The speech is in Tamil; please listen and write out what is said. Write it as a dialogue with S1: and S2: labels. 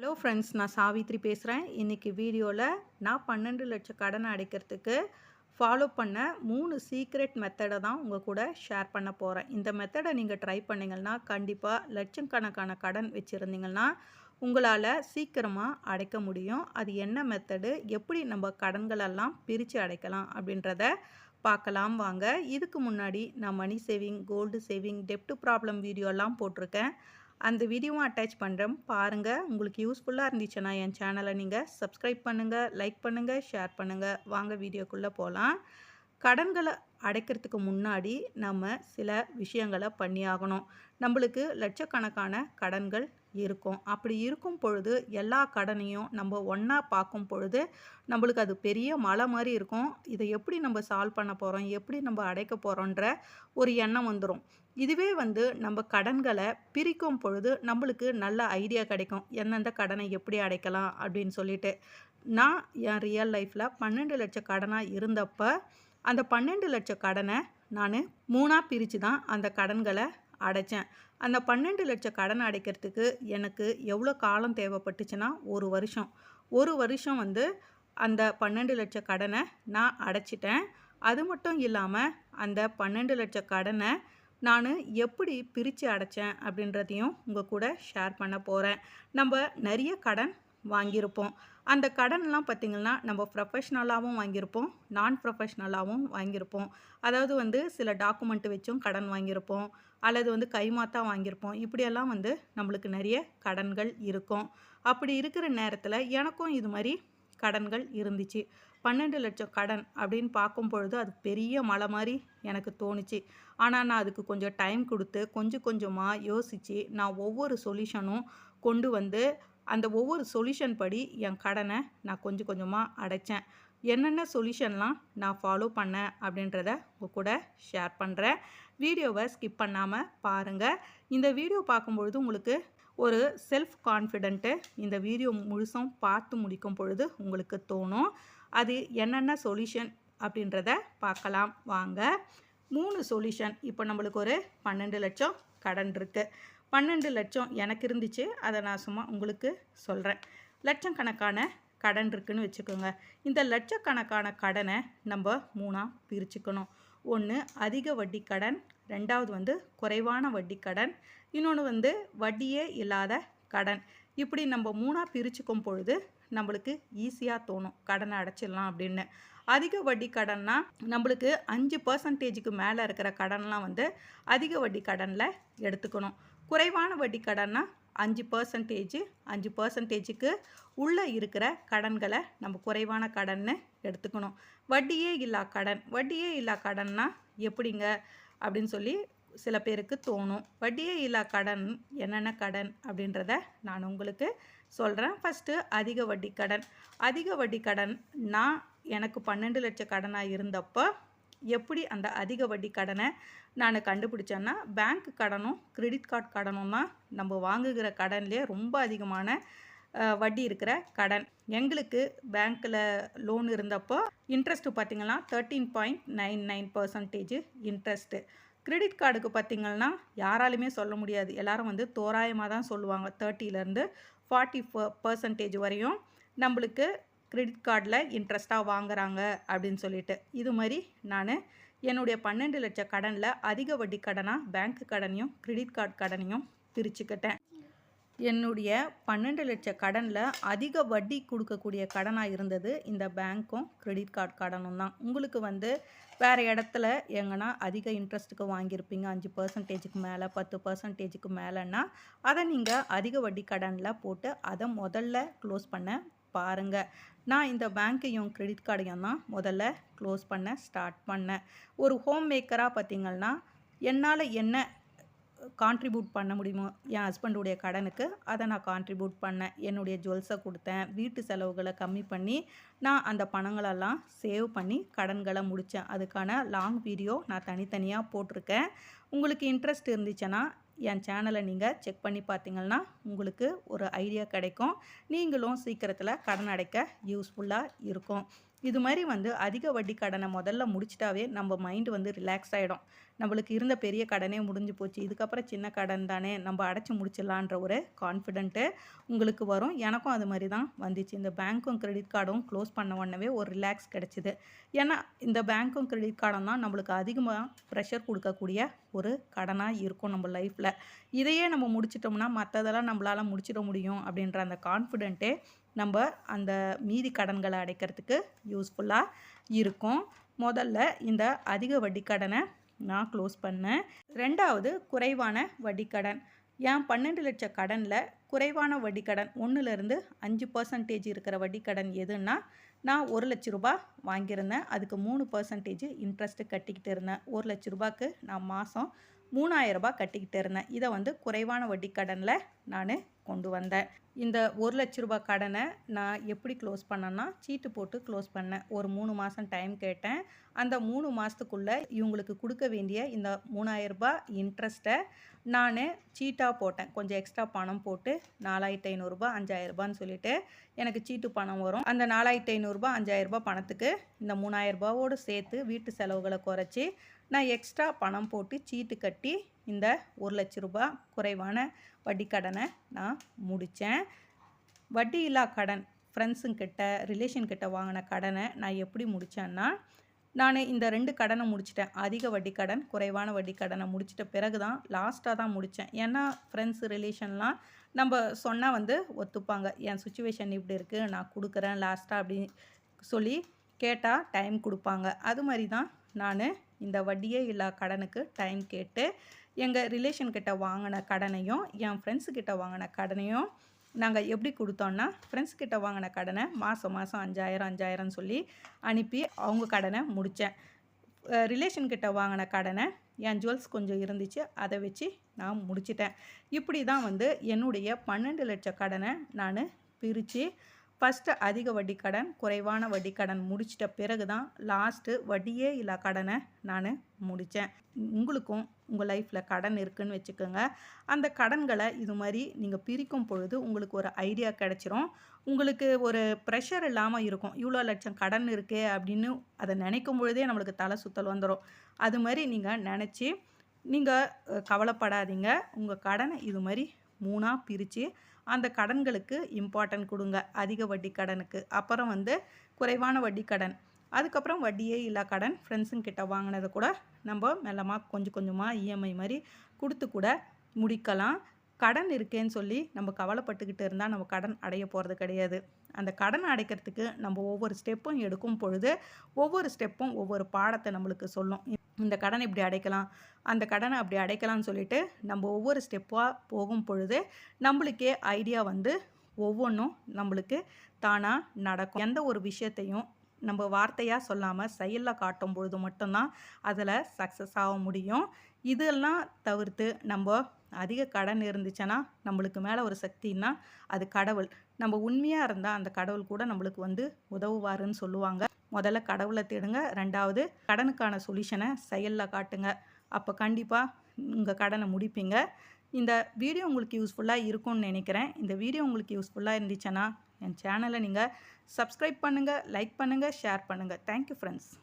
S1: ஹலோ ஃப்ரெண்ட்ஸ் நான் சாவித்ரி பேசுகிறேன் இன்றைக்கி வீடியோவில் நான் பன்னெண்டு லட்சம் கடனை அடைக்கிறதுக்கு ஃபாலோ பண்ண மூணு சீக்ரெட் மெத்தடை தான் உங்கள் கூட ஷேர் பண்ண போகிறேன் இந்த மெத்தடை நீங்கள் ட்ரை பண்ணிங்கன்னா கண்டிப்பாக லட்சக்கணக்கான கடன் வச்சுருந்தீங்கன்னா உங்களால் சீக்கிரமாக அடைக்க முடியும். அது என்ன மெத்தடு எப்படி நம்ம கடன்களெல்லாம் பிரித்து அடைக்கலாம் அப்படின்றத பார்க்கலாம் வாங்க. இதுக்கு முன்னாடி நான் மணி சேவிங் கோல்டு சேவிங் டெப்ட் ப்ராப்ளம் வீடியோலாம் போட்டிருக்கேன். அந்த வீடியோவும் அட்டாச் பண்ணுறேன் பாருங்கள் உங்களுக்கு யூஸ்ஃபுல்லாக இருந்துச்சுன்னா என் சேனலை நீங்கள் சப்ஸ்கிரைப் பண்ணுங்கள் லைக் பண்ணுங்கள் ஷேர் பண்ணுங்கள் வாங்க வீடியோக்குள்ளே போகலாம் கடன்களை அடைக்கிறதுக்கு முன்னாடி நம்ம சில விஷயங்களை பண்ணியாகணும். நம்மளுக்கு லட்சக்கணக்கான கடன்கள் இருக்கும். அப்படி இருக்கும் பொழுது எல்லா கடனையும் நம்ம ஒன்றா பார்க்கும் பொழுது நம்மளுக்கு அது பெரிய மலை மாதிரி இருக்கும். இதை எப்படி நம்ம சால்வ் பண்ண போகிறோம் எப்படி நம்ம அடைக்க போகிறோன்ற ஒரு எண்ணம் வந்துடும் இதுவே வந்து நம்ம கடன்களை பிரிக்கும் பொழுது நம்மளுக்கு நல்ல ஐடியா கிடைக்கும். எந்தெந்த கடனை எப்படி அடைக்கலாம் அப்படின்னு சொல்லிட்டு. நான் என் ரியல் லைஃப்பில் பன்னெண்டு லட்சம் கடனாக இருந்தப்போ அந்த பன்னெண்டு லட்சம் கடனை நான் மூணாக பிரித்து தான் அந்த கடன்களை அடைச்சேன். அந்த பன்னெண்டு லட்சம் கடன் அடைக்கிறதுக்கு எனக்கு எவ்வளோ காலம் தேவைப்பட்டுச்சுன்னா ஒரு வருஷம். ஒரு வருஷம் வந்து அந்த பன்னெண்டு லட்சம் கடனை நான் அடைச்சிட்டேன். அது மட்டும் இல்லாமல் அந்த பன்னெண்டு லட்சம் கடனை நான் எப்படி பிரித்து அடைச்சேன் அப்படின்றதையும் உங்கள் கூட ஷேர் பண்ண போகிறேன் நம்ம நிறைய கடன் வாங்கியிருப்போம். அந்த கடன்லாம் பார்த்திங்கன்னா நம்ம ப்ரொஃபஷ்னலாகவும் வாங்கியிருப்போம் நான் ப்ரொஃபஷ்னலாகவும் வாங்கியிருப்போம். அதாவது வந்து சில டாக்குமெண்ட் வச்சும் கடன் வாங்கியிருப்போம் அல்லது வந்து கைமாத்தா வாங்கியிருப்போம். இப்படியெல்லாம் வந்து நம்மளுக்கு நிறைய கடன்கள் இருக்கும். அப்படி இருக்கிற நேரத்தில் எனக்கும் இது மாதிரி கடன்கள் இருந்துச்சு. பன்னெண்டு லட்சம் கடன் அப்படின்னு பார்க்கும் பொழுது அது பெரிய மலை மாதிரி எனக்கு தோணுச்சு. ஆனால் நான் அதுக்கு கொஞ்சம் டைம் கொடுத்து கொஞ்சம் கொஞ்சமாக யோசித்து நான் ஒவ்வொரு சொல்யூஷனும் கொண்டு வந்து அந்த ஒவ்வொரு சொல்யூஷன் படி என் கடனை நான் கொஞ்சம் கொஞ்சமாக அடைச்சேன். என்னென்ன சொல்யூஷன்லாம் நான் ஃபாலோ பண்ணேன் அப்படின்றத உங்கள் கூட ஷேர் பண்ணுறேன் வீடியோவை ஸ்கிப் பண்ணாமல் பாருங்கள் இந்த வீடியோ பார்க்கும்பொழுது உங்களுக்கு ஒரு செல்ஃப் கான்ஃபிடென்ட்டு இந்த வீடியோ முழுசும் பார்த்து முடிக்கும் பொழுது உங்களுக்கு தோணும். அது என்னென்ன சொல்யூஷன் அப்படின்றத பார்க்கலாம். வாங்க. மூணு சொல்யூஷன் இப்போ நம்மளுக்கு ஒரு பன்னெண்டு லட்சம் கடன் இருக்குது பன்னெண்டு லட்சம் எனக்கு இருந்துச்சு. அதை நான் சும்மா உங்களுக்கு சொல்கிறேன் லட்சக்கணக்கான கடன் இருக்குன்னு வச்சுக்கோங்க. இந்த லட்சக்கணக்கான கடனை நம்ம மூணாக பிரிச்சுக்கணும். ஒன்று அதிக வட்டி கடன். ரெண்டாவது வந்து குறைவான வட்டி கடன். இன்னொன்று வந்து வட்டியே இல்லாத கடன். இப்படி நம்ம மூணாக பிரிச்சுக்கும் பொழுது நம்மளுக்கு ஈஸியாக தோணும். கடனை அடைச்சிடலாம் அப்படின்னு. அதிக வட்டி கடன்னா நம்மளுக்கு அஞ்சு பர்சன்டேஜுக்கு மேலே இருக்கிற கடன்லாம் வந்து அதிக வட்டி கடனில் எடுத்துக்கணும். குறைவான வட்டி கடன்னா அஞ்சு பர்சன்டேஜ் அஞ்சு பர்சன்டேஜுக்கு உள்ளே இருக்கிற கடன்களை நம்ம குறைவான கடன்னு எடுத்துக்கணும். வட்டியே இல்லா கடன். வட்டியே இல்லா கடன்னா எப்படிங்க? அப்படின்னு சொல்லி சில பேருக்கு தோணும். வட்டியே இல்லா கடன் என்னென்ன கடன் அப்படின்றத நான் உங்களுக்கு சொல்கிறேன் ஃபஸ்ட்டு அதிக வட்டி கடன். அதிக வட்டி கடன் நான் எனக்கு பன்னெண்டு லட்சம் கடனாக இருந்தப்போ எப்படி அந்த அதிக வட்டி கடனை நான் கண்டுபிடிச்சேன்னா பேங்க் கடனும் கிரெடிட் கார்டு கடனும் தான் நம்ம வாங்குகிற கடன்லேயே ரொம்ப அதிகமான வட்டி இருக்கிற கடன். எங்களுக்கு பேங்க்கில் லோன் இருந்தப்போ இன்ட்ரெஸ்ட்டு பார்த்திங்கன்னா thirteen point nine nine percentage interest credit கார்டுக்கு பார்த்திங்கன்னா யாராலுமே சொல்ல முடியாது. எல்லோரும் வந்து தோராயமாக தான் சொல்லுவாங்க. தேர்ட்டிலேருந்து ஃபார்ட்டி பர்சன்டேஜ் வரையும் நம்மளுக்கு கிரெடிட் கார்டில் இன்ட்ரெஸ்ட்டாக வாங்குறாங்க அப்படின்னு சொல்லிட்டு. இது மாதிரி நான் என்னுடைய பன்னெண்டு லட்சம் கடனில் அதிக வட்டி கடனாக பேங்க் கடனையும் கிரெடிட் கார்டு கடனையும் பிரிச்சுக்கிட்டேன். என்னுடைய பன்னெண்டு லட்சம் கடனில் அதிக வட்டி கொடுக்கக்கூடிய கடனாக இருந்தது இந்த பேங்க்கும் கிரெடிட் கார்டு கடனும் தான். உங்களுக்கு வந்து வேறு இடத்துல எங்கன்னா அதிக இன்ட்ரெஸ்ட்டுக்கு வாங்கியிருப்பீங்க. அஞ்சு பர்சன்டேஜுக்கு மேலே பத்து பர்சன்டேஜுக்கு மேலேன்னா அதை நீங்கள் அதிக வட்டி கடனில் போட்டு அதை முதல்ல க்ளோஸ் பண்ண பாருங்கள் நான் இந்த பேங்க்கையும் கிரெடிட் கார்டையும் தான் முதல்ல க்ளோஸ் பண்ண ஸ்டார்ட் பண்ணேன் ஒரு ஹோம் மேக்கராக பார்த்திங்கன்னா என்னால் என்ன கான்ட்ரிபியூட் பண்ண முடியுமோ என் ஹஸ்பண்டுடைய கடனுக்கு அதை நான் கான்ட்ரிபியூட் பண்ணேன். என்னுடைய ஜுவல்ஸை கொடுத்தேன். வீட்டு செலவுகளை கம்மி பண்ணி நான் அந்த பணங்களெல்லாம் சேவ் பண்ணி கடன்களை முடித்தேன். அதுக்கான லாங் வீடியோ நான் தனித்தனியாக போட்டிருக்கேன். உங்களுக்கு இன்ட்ரெஸ்ட் இருந்துச்சுன்னா என் சேனலை நீங்கள் செக் பண்ணி பார்த்தீங்கன்னா உங்களுக்கு ஒரு ஐடியா கிடைக்கும். நீங்களும் சீக்கிரத்தில் கடன் அடைக்க யூஸ்ஃபுல்லாக இருக்கும். இது மாதிரி வந்து அதிக வட்டி கடனை முதல்ல முடிச்சிட்டாவே நம்ம மைண்டு வந்து ரிலாக்ஸ் ஆகிடும் நம்மளுக்கு இருந்த பெரிய கடனே முடிஞ்சு போச்சு. இதுக்கப்புறம் சின்ன கடன் தானே நம்ம அடைச்சி முடிச்சிடலான்ற ஒரு கான்ஃபிடென்ட்டு உங்களுக்கு வரும். எனக்கும் அது மாதிரி தான் வந்துச்சு. இந்த பேங்க்கும் கிரெடிட் கார்டும் க்ளோஸ் பண்ண உடனே ஒரு ரிலாக்ஸ் கிடச்சிது. ஏன்னா இந்த பேங்க்கும் கிரெடிட் கார்டும் தான் நம்மளுக்கு அதிகமாக ப்ரெஷர் கொடுக்கக்கூடிய ஒரு கடனாக இருக்கும் நம்ம லைஃப்பில் இதையே நம்ம முடிச்சிட்டோம்னா மற்றதெல்லாம் நம்மளால் முடிச்சிட முடியும் அப்படின்ற அந்த கான்ஃபிடென்ட்டே நம்ம அந்த மீதி கடன்களை அடைக்கிறதுக்கு யூஸ்ஃபுல்லாக இருக்கும். முதல்ல இந்த அதிக வட்டிக்கடனை நான் க்ளோஸ் பண்ணேன். ரெண்டாவது குறைவான வட்டிக்கடன் என் பன்னெண்டு லட்ச கடனில் குறைவான வட்டிக்கடன் ஒன்றுலேருந்து அஞ்சு பர்சன்டேஜ் இருக்கிற வட்டிக்கடன் எதுன்னா நான் ஒரு லட்ச ரூபா வாங்கியிருந்தேன். அதுக்கு மூணு பர்சன்டேஜ் இன்ட்ரெஸ்ட்டு கட்டிக்கிட்டு இருந்தேன். ஒரு லட்ச ரூபாய்க்கு நான் மாதம் மூணாயிரம் ரூபாய் கட்டிக்கிட்டு இருந்தேன். இதை வந்து குறைவான வட்டிக்கடனில் நான் கொண்டு வந்தேன். இந்த ஒரு லட்ச ரூபாய் கடனை நான் எப்படி க்ளோஸ் பண்ணேன்னா சீட்டு போட்டு க்ளோஸ் பண்ணேன். ஒரு மூணு மாதம் டைம் கேட்டேன். அந்த மூணு மாதத்துக்குள்ளே இவங்களுக்கு கொடுக்க வேண்டிய இந்த மூணாயிரரூபா இன்ட்ரெஸ்ட்டை நான் சீட்டாக போட்டேன். கொஞ்சம் எக்ஸ்ட்ரா பணம் போட்டு நாலாயிரத்து ஐநூறுரூபா அஞ்சாயிரரூபான்னு சொல்லிட்டு எனக்கு சீட்டு பணம் வரும். அந்த நாலாயிரத்து ஐநூறுரூபா அஞ்சாயிரரூபா பணத்துக்கு இந்த மூணாயிரரூபாவோடு சேர்த்து வீட்டு செலவுகளை குறைச்சி நான் எக்ஸ்ட்ரா பணம் போட்டு சீட்டு கட்டி இந்த ஒரு லட்ச ரூபா குறைவான வட்டி கடனை நான் முடித்தேன். வட்டி இல்லா கடன் ஃப்ரெண்ட்ஸுங்கிட்ட ரிலேஷன்கிட்ட வாங்கின கடனை நான் எப்படி முடித்தேன்னா நான் இந்த ரெண்டு கடனை முடிச்சிட்டேன். அதிக வட்டி கடன் குறைவான வட்டி கடனை முடிச்சிட்ட பிறகு தான் லாஸ்ட்டாக தான் முடித்தேன். ஏன்னா ஃப்ரெண்ட்ஸ் ரிலேஷன்லாம் நம்ம சொன்னால் வந்து ஒத்துப்பாங்க. என் சுச்சுவேஷன் இப்படி இருக்குது நான் கொடுக்குறேன் லாஸ்ட்டாக அப்படின்னு சொல்லி கேட்டால் டைம் கொடுப்பாங்க. அது மாதிரி தான் நான் இந்த வட்டியே இல்லா கடனுக்கு டைம் கேட்டு எங்கள் ரிலேஷன்கிட்ட வாங்கின கடனையும் என் ஃப்ரெண்ட்ஸுக்கிட்ட வாங்கின கடனையும் நாங்கள் எப்படி கொடுத்தோன்னா ஃப்ரெண்ட்ஸ்கிட்ட வாங்கின கடனை மாதம் மாதம் அஞ்சாயிரம் அஞ்சாயிரம்னு சொல்லி அனுப்பி அவங்க கடனை முடித்தேன் ரிலேஷன்கிட்ட வாங்கின கடனை என் ஜுவல்ஸ் கொஞ்சம் இருந்துச்சு அதை வச்சு நான் முடிச்சிட்டேன். இப்படி தான் வந்து என்னுடைய பன்னெண்டு லட்ச கடனை நான் பிரித்து ஃபஸ்ட்டு அதிக வட்டி கடன் குறைவான வட்டி கடன் முடிச்சிட்ட பிறகு தான் லாஸ்ட்டு வட்டியே இல்லா கடனை நான் முடித்தேன் உங்களுக்கும் உங்கள் லைஃப்பில் கடன் இருக்குதுன்னு வச்சுக்கோங்க. அந்த கடன்களை இது மாதிரி நீங்கள் பிரிக்கும் பொழுது உங்களுக்கு ஒரு ஐடியா கிடச்சிரும். உங்களுக்கு ஒரு ப்ரெஷர் இல்லாமல் இருக்கும். இவ்வளோ லட்சம் கடன் இருக்கே அப்படின்னு அதை நினைக்கும் பொழுதே நம்மளுக்கு தலை சுத்தல் வந்துடும் அது மாதிரி நீங்கள் நினச்சி நீங்கள் கவலைப்படாதீங்க. உங்கள் கடனை இது மாதிரி மூணாக பிரித்து அந்த கடன்களுக்கு இம்பார்ட்டன்ட் கொடுங்க. அதிக வட்டி கடனுக்கு. அப்புறம் வந்து குறைவான வட்டி கடன். அதுக்கப்புறம் வட்டியே இல்லா கடன். ஃப்ரெண்ட்ஸுங்க கிட்ட வாங்கினதை கூட நம்ம மெல்லமாக கொஞ்சம் கொஞ்சமாக இஎம்ஐ மாதிரி கொடுத்து கூட முடிக்கலாம். கடன் இருக்கேன்னு சொல்லி நம்ம கவலைப்பட்டுக்கிட்டு இருந்தால் நம்ம கடன் அடைய போகிறது கிடையாது. அந்த கடன் அடைக்கிறதுக்கு நம்ம ஒவ்வொரு ஸ்டெப்பும் எடுக்கும் பொழுது ஒவ்வொரு ஸ்டெப்பும் ஒவ்வொரு பாடத்தை நம்மளுக்கு சொல்லும். இந்த கடனை இப்படி அடைக்கலாம் அந்த கடனை அப்படி அடைக்கலாம்னு சொல்லிட்டு நம்ம ஒவ்வொரு ஸ்டெப்பாக போகும் பொழுது நம்மளுக்கே ஐடியா வந்து ஒவ்வொன்றும் நம்மளுக்கு தானாக நடக்கும். எந்த ஒரு விஷயத்தையும் நம்ம வார்த்தையாக சொல்லாமல் செயலில் காட்டும் பொழுது மட்டும்தான் அதில் சக்ஸஸ் ஆக முடியும். இதெல்லாம் தவிர்த்து நம்ம அதிக கடன் இருந்துச்சுன்னா நம்மளுக்கு மேலே ஒரு சக்தின்னா அது கடவுள். நம்ம உண்மையாக இருந்தால் அந்த கடவுள் கூட நம்மளுக்கு வந்து உதவுவாருன்னு சொல்லுவாங்க. முதல்ல கடவுளை தேடுங்க. ரெண்டாவது கடனுக்கான சொல்யூஷனை செயலில் காட்டுங்க. அப்போ கண்டிப்பாக உங்கள் கடனை முடிப்பீங்க. இந்த வீடியோ உங்களுக்கு யூஸ்ஃபுல்லாக இருக்கும்னு நினைக்கிறேன். இந்த வீடியோ உங்களுக்கு யூஸ்ஃபுல்லாக இருந்துச்சுன்னா என் சேனலை நீங்கள் சப்ஸ்கிரைப் பண்ணுங்கள் லைக் பண்ணுங்கள் ஷேர் பண்ணுங்கள் தேங்க்யூ ஃப்ரெண்ட்ஸ்